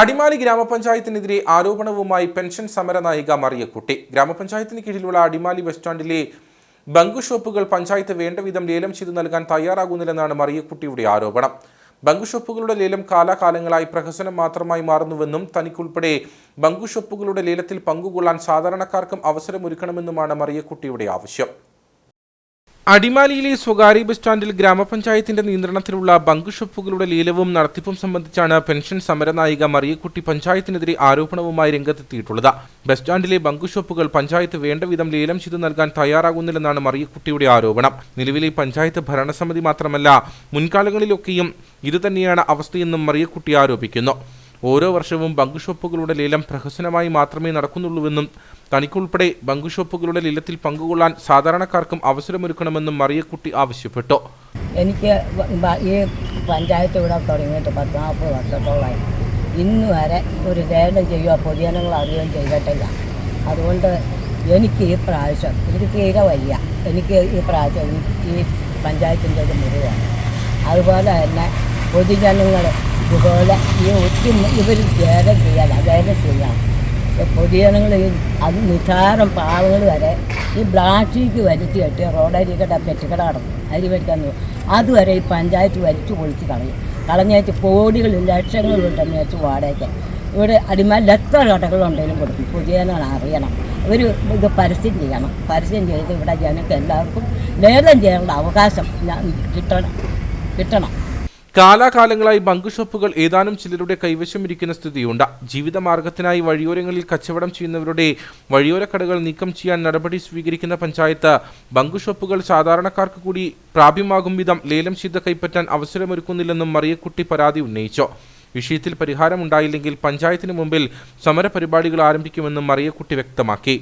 അടിമാലി ഗ്രാമപഞ്ചായത്തിനെതിരെ ആരോപണവുമായി പെൻഷൻ സമര നായിക മറിയക്കുട്ടി ഗ്രാമപഞ്ചായത്തിന് കീഴിലുള്ള അടിമാലി ബസ് സ്റ്റാൻഡിലെ ബങ്കു ഷോപ്പുകൾ പഞ്ചായത്ത് വേണ്ട വിധം ലേലം ചെയ്തു നൽകാൻ തയ്യാറാകുന്നില്ലെന്നാണ് മറിയക്കുട്ടിയുടെ ആരോപണം. ബങ്കു ഷോപ്പുകളുടെ ലേലം കാലാകാലങ്ങളായി പ്രഹസനം മാത്രമായി മാറുന്നുവെന്നും തനിക്കുൾപ്പെടെ ബങ്കു ഷോപ്പുകളുടെ ലേലത്തിൽ പങ്കുകൊള്ളാൻ സാധാരണക്കാർക്കും അവസരമൊരുക്കണമെന്നുമാണ് മറിയക്കുട്ടിയുടെ ആവശ്യം. അടിമാലിയിലെ സ്വകാര്യ ബസ് സ്റ്റാൻഡിൽ ഗ്രാമപഞ്ചായത്തിന്റെ നിയന്ത്രണത്തിലുള്ള ബങ്ക് ഷോപ്പുകളുടെ ലേലവും നടത്തിപ്പും സംബന്ധിച്ചാണ് പെൻഷൻ സമരനായിക മറിയക്കുട്ടി പഞ്ചായത്തിനെതിരെ ആരോപണവുമായി രംഗത്തെത്തിയിട്ടുള്ളത്. ബസ് സ്റ്റാൻഡിലെ ബങ്ക് ഷോപ്പുകൾ പഞ്ചായത്ത് വേണ്ടവിധം ലേലം ചെയ്തു നൽകാൻ തയ്യാറാകുന്നില്ലെന്നാണ് മറിയക്കുട്ടിയുടെ ആരോപണം. നിലവിലെ പഞ്ചായത്ത് ഭരണസമിതി മാത്രമല്ല മുൻകാലങ്ങളിലൊക്കെയും ഇതുതന്നെയാണ് അവസ്ഥയെന്നും മറിയക്കുട്ടി ആരോപിക്കുന്നു. ഓരോ വർഷവും ബങ്ക് ഷോപ്പുകളുടെ ലേലം പ്രഹസനമായി മാത്രമേ നടക്കുന്നുള്ളൂവെന്നും തനിക്കുൾപ്പെടെ ബങ്ക് ഷോപ്പുകളുടെ ലേലത്തിൽ പങ്കുകൊള്ളാൻ സാധാരണക്കാർക്കും അവസരമൊരുക്കണമെന്നും മറിയക്കുട്ടി ആവശ്യപ്പെട്ടു. എനിക്ക് ഈ പഞ്ചായത്ത് ഇവിടെ തുടങ്ങിയിട്ട് പത്ത് നാൽപ്പത് വർഷത്തോളമായി. ഇന്ന് വരെ ഒരു ലേലം ചെയ്യുക പൊതുജനങ്ങൾ അറിയുകയും ചെയ്തിട്ടില്ല. അതുകൊണ്ട് എനിക്ക് ഈ പ്രാവശ്യം എനിക്ക് തീരെ വയ്യ. എനിക്ക് ഈ പ്രാവശ്യം ഈ പഞ്ചായത്തിന്റെ ഒരു മുറിവാണ്. അതുപോലെ തന്നെ പൊതുജനങ്ങൾ ഇതുപോലെ ഈ ഒത്തിരി ഇവർ ലേലം ചെയ്യാൻ അതായത് ചെയ്യാം. പൊതുജനങ്ങൾ അത് നിസാരം പാവങ്ങൾ വരെ ഈ ബ്ലാസ്റ്റിക്ക് കെട്ടി റോഡരികട പെറ്റുകട കടന്നു അരി മേടിക്കാൻ അതുവരെ ഈ പഞ്ചായത്ത് വലിച്ചു പൊളിച്ച് കളയും. കളഞ്ഞേച്ച് കോടികൾ ലക്ഷങ്ങൾ ലക്ഷങ്ങളുണ്ടെന്ന് വെച്ച് വാടക ഇവിടെ അടിമാലിൽ എത്ര കടകളുണ്ടെങ്കിലും കൊടുക്കും. പൊതുജനങ്ങൾ അറിയണം. ഒരു ഇത് പരസ്യം ചെയ്യണം. പരസ്യം ചെയ്ത് ഇവിടെ ജനങ്ങൾക്ക് എല്ലാവർക്കും ലേലം ചെയ്യാനുള്ള അവകാശം കിട്ടണം. കിട്ടണം. കാലാകാലങ്ങളായി ബങ്ക് ഷോപ്പുകൾ ഏതാനും ചിലരുടെ കൈവശമിരിക്കുന്ന സ്ഥിതിയുണ്ട്. ജീവിതമാർഗത്തിനായി വഴിയോരങ്ങളിൽ കച്ചവടം ചെയ്യുന്നവരുടെ വഴിയോര കടകൾ നീക്കം ചെയ്യാൻ നടപടി സ്വീകരിക്കുന്ന പഞ്ചായത്ത് ബങ്ക് ഷോപ്പുകൾ സാധാരണക്കാർക്ക് കൂടി പ്രാപ്യമാകും വിധം ലേലം ചെയ്ത് കൈപ്പറ്റാൻ അവസരമൊരുക്കുന്നില്ലെന്നും മറിയക്കുട്ടി പരാതി ഉന്നയിച്ചു. വിഷയത്തിൽ പരിഹാരമുണ്ടായില്ലെങ്കിൽ പഞ്ചായത്തിന് മുമ്പിൽ സമരപരിപാടികൾ ആരംഭിക്കുമെന്നും മറിയക്കുട്ടി വ്യക്തമാക്കി.